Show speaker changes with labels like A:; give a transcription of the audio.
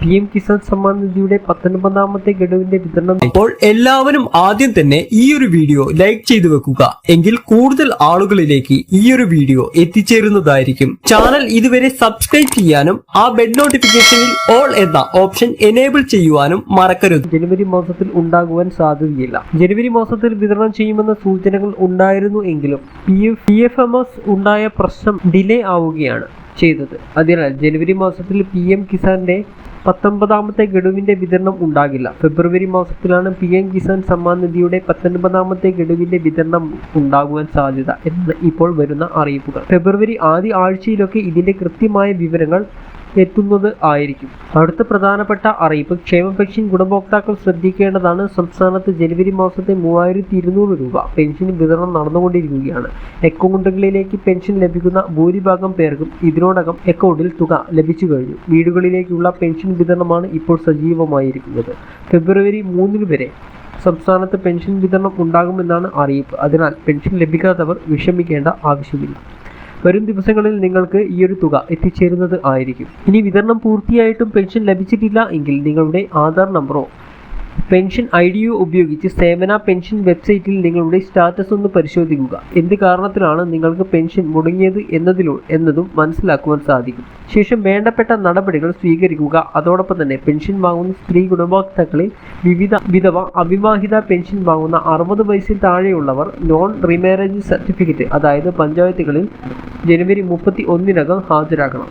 A: P M Kisan Samman നിധിയുടെ പത്തൊൻപതാമത്തെ ഗഡുവിന്റെ വിതരണം
B: അപ്പോൾ എല്ലാവരും ആദ്യം തന്നെ ഈ ഒരു വീഡിയോ ലൈക്ക് ചെയ്തു വെക്കുക. എങ്കിൽ കൂടുതൽ ആളുകളിലേക്ക് ഈ ഒരു വീഡിയോ എത്തിച്ചേരുന്നതായിരിക്കും. ചാനൽ ഇതുവരെ സബ്സ്ക്രൈബ് ചെയ്യാനും ആ ബെഡ് നോട്ടിഫിക്കേഷനിൽ ഓൾ എന്ന ഓപ്ഷൻ എനേബിൾ ചെയ്യുവാനും മറക്കരുത്.
A: ജനുവരി മാസത്തിൽ ഉണ്ടാകുവാൻ സാധ്യതയില്ല. ജനുവരി മാസത്തിൽ വിതരണം ചെയ്യുമെന്ന സൂചനകൾ ഉണ്ടായിരുന്നു എങ്കിലും P F P F M S ഉണ്ടായ പ്രശ്നം ഡിലേ ആവുകയാണ് ചെയ്തത്. അതിനാൽ ജനുവരി മാസത്തിൽ പി എം കിസാന്റെ പത്തൊമ്പതാമത്തെ ഗഡുവിന്റെ വിതരണം ഉണ്ടാകില്ല. ഫെബ്രുവരി മാസത്തിലാണ് പി എം കിസാൻ സമ്മാൻ നിധിയുടെ പത്തൊൻപതാമത്തെ ഗഡുവിന്റെ വിതരണം ഉണ്ടാകുവാൻ സാധ്യത എന്ന് ഇപ്പോൾ വരുന്ന അറിയിപ്പുകൾ. ഫെബ്രുവരി ആദ്യ ആഴ്ചയിലൊക്കെ ഇതിന്റെ കൃത്യമായ വിവരങ്ങൾ എത്തുന്നത് ആയിരിക്കും. അടുത്ത പ്രധാനപ്പെട്ട അറിയിപ്പ് ക്ഷേമ പെൻഷൻ ഗുണഭോക്താക്കൾ ശ്രദ്ധിക്കേണ്ടതാണ്. സംസ്ഥാനത്ത് ജനുവരി മാസത്തെ മൂവായിരത്തി ഇരുന്നൂറ് രൂപ പെൻഷൻ വിതരണം നടന്നുകൊണ്ടിരിക്കുകയാണ്. അക്കൗണ്ടുകളിലേക്ക് പെൻഷൻ ലഭിക്കുന്ന ഭൂരിഭാഗം പേർക്കും ഇതിനോടകം അക്കൗണ്ടിൽ തുക ലഭിച്ചു കഴിഞ്ഞു. വീടുകളിലേക്കുള്ള പെൻഷൻ വിതരണമാണ് ഇപ്പോൾ സജീവമായിരിക്കുന്നത്. ഫെബ്രുവരി മൂന്നിന് വരെ സംസ്ഥാനത്ത് പെൻഷൻ വിതരണം ഉണ്ടാകുമെന്നാണ് അറിയിപ്പ്. അതിനാൽ പെൻഷൻ ലഭിക്കാത്തവർ വിഷമിക്കേണ്ട ആവശ്യമില്ല. വരും ദിവസങ്ങളിൽ നിങ്ങൾക്ക് ഈ ഒരു തുക എത്തിച്ചേരുന്നത് ആയിരിക്കും. ഇനി വിതരണം പൂർത്തിയായിട്ടും പെൻഷൻ ലഭിച്ചിട്ടില്ല എങ്കിൽ നിങ്ങളുടെ ആധാർ നമ്പറോ പെൻഷൻ ഐ ഡിയോ ഉപയോഗിച്ച് സേവന പെൻഷൻ വെബ്സൈറ്റിൽ നിങ്ങളുടെ സ്റ്റാറ്റസ് ഒന്ന് പരിശോധിക്കുക. എന്ത് കാരണത്തിലാണ് നിങ്ങൾക്ക് പെൻഷൻ മുടങ്ങിയത് എന്നതിലോ എന്നതും മനസ്സിലാക്കുവാൻ സാധിക്കും. ശേഷം വേണ്ടപ്പെട്ട നടപടികൾ സ്വീകരിക്കുക. അതോടൊപ്പം തന്നെ പെൻഷൻ വാങ്ങുന്ന സ്ത്രീ ഗുണഭോക്താക്കളിൽ വിവിധ വിധവ അവിവാഹിത പെൻഷൻ വാങ്ങുന്ന അറുപത് വയസ്സിൽ താഴെയുള്ളവർ നോൺ റിമാരേജ് സർട്ടിഫിക്കറ്റ് അതായത് പഞ്ചായത്തുകളിൽ ജനുവരി മുപ്പത്തി ഒന്നിനകം ഹാജരാക്കണം